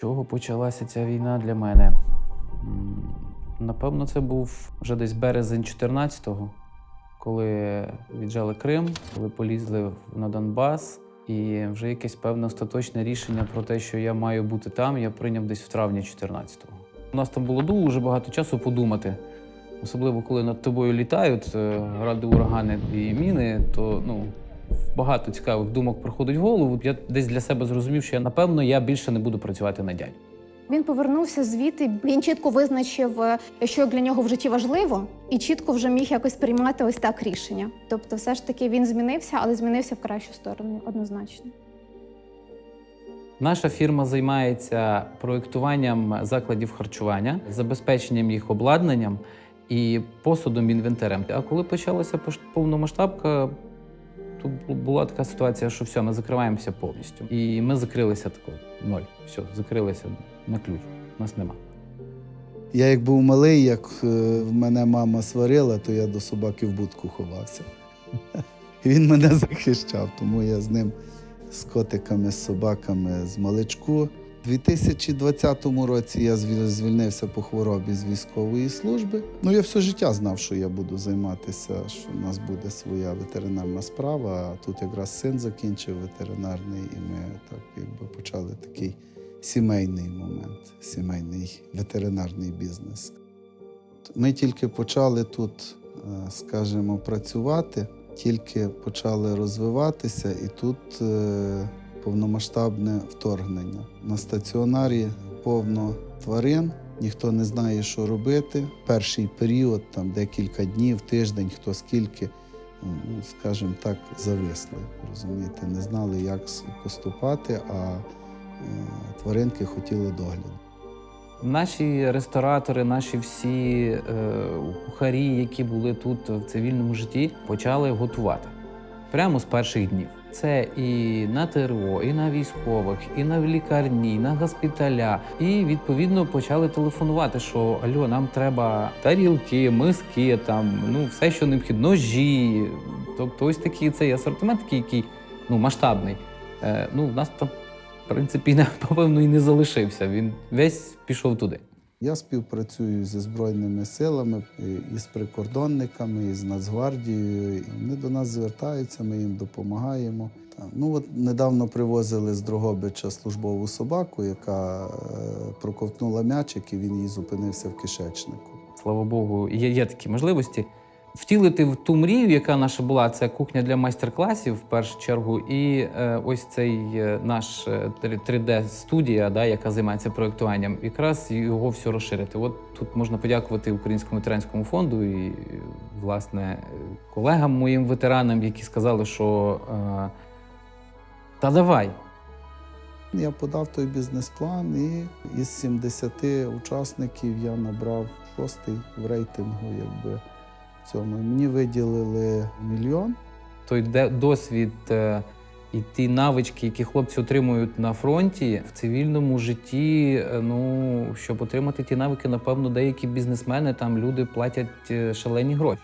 Чого почалася ця війна для мене? Напевно, це був вже десь березень 14-го, коли віджали Крим, коли полізли на Донбас. І вже якесь певне остаточне рішення про те, що я маю бути там, я прийняв десь в травні 14-го. У нас там було дуже багато часу подумати. Особливо, коли над тобою літають е, гради, урагани і міни, то ну, багато цікавих думок приходить в голову. Я десь для себе зрозумів, що я, напевно я більше не буду працювати на дядь. Він повернувся звідти. Він чітко визначив, е, що для нього в житті важливо, і чітко вже міг якось приймати ось так рішення. Тобто, все ж таки він змінився, але змінився в кращу сторону, однозначно. Наша фірма займається проєктуванням закладів харчування, забезпеченням їх обладнанням і посудом інвентарем. А коли почалася повномасштабка, то була така ситуація, що все, ми закриваємося повністю. І ми закрилися тако, ноль. Все, закрилися на ключ. Нас нема. Я як був малий, як е, в мене мама сварила, то я до собаки в будку ховався. Він мене захищав, тому я з ним, з котиками, з собаками, з маличку. У 2020 році я звільнився по хворобі з військової служби. Ну, я все життя знав, що я буду займатися, що в нас буде своя ветеринарна справа. А тут якраз син закінчив ветеринарний, і ми так якби почали такий сімейний момент, сімейний ветеринарний бізнес. Ми тільки почали тут, е, скажімо, працювати, тільки почали розвиватися, і тут е, повномасштабне вторгнення. На стаціонарі повно тварин, ніхто не знає, що робити. Перший період, там декілька днів, тиждень, хто скільки, ну, скажімо так, зависли. Розумієте, не знали, як поступати, а е, тваринки хотіли догляду. Наші ресторатори, наші всі е, кухарі, які були тут в цивільному житті, почали готувати прямо з перших днів. Це і на ТРО, і на військових, і на лікарні, і на госпіталя. І відповідно почали телефонувати, що альо, нам треба тарілки, миски, там ну все, що необхідно, ножі. Тобто, ось такий цей асортимент, такий, який ну масштабний. Е, ну, в нас там в принципі, напевно, і не залишився. Він весь пішов туди. Я співпрацюю зі Збройними силами, і з прикордонниками, і з Нацгвардією. Вони до нас звертаються, ми їм допомагаємо. Ну от недавно привозили з Дрогобича службову собаку, яка е, проковтнула м'ячик, і він їй зупинився в кишечнику. Слава Богу, є, є такі можливості. Втілити в ту мрію, яка наша була, це кухня для майстер-класів в першу чергу, і е, ось цей е, наш 3D-студія, да, яка займається проєктуванням, якраз його все розширити. От тут можна подякувати Українському ветеранському фонду і, власне, е, колегам моїм ветеранам, які сказали, що е, та давай, Я подав той бізнес-план, і із 70 учасників я набрав шостий в рейтингу. Якби в цьому мені виділили мільйон. той досвід е, і ті навички, які хлопці отримують на фронті в цивільному житті. е, Ну щоб отримати ті навики, напевно, деякі бізнесмени там люди платять е, шалені гроші.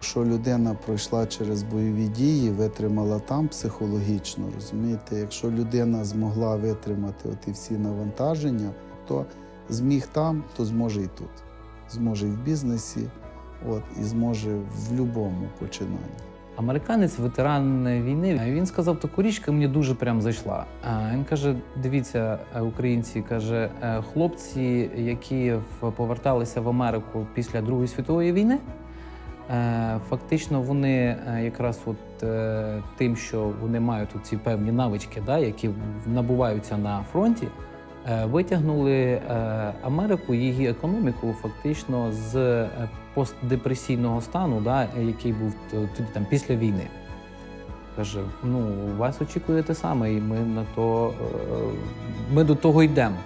Якщо людина пройшла через бойові дії, витримала там психологічно, розумієте, якщо людина змогла витримати оті всі навантаження, то зміг там, то зможе і тут. Зможе і в бізнесі, от, і зможе в будь-якому починанні. Американець, ветеран війни, він сказав таку річ, яка мені дуже прям зайшла. Він каже: дивіться, е, українці, каже, е, хлопці, які поверталися в Америку після Другої світової війни, е, фактично вони якраз от тим, що вони мають ці певні навички, да, які набуваються на фронті. Е, Витягнули е, Америку, її економіку фактично з е, постдепресійного стану, да, який був тоді там після війни. Каже: ну, вас очікує те саме, і ми на то ми до того йдемо.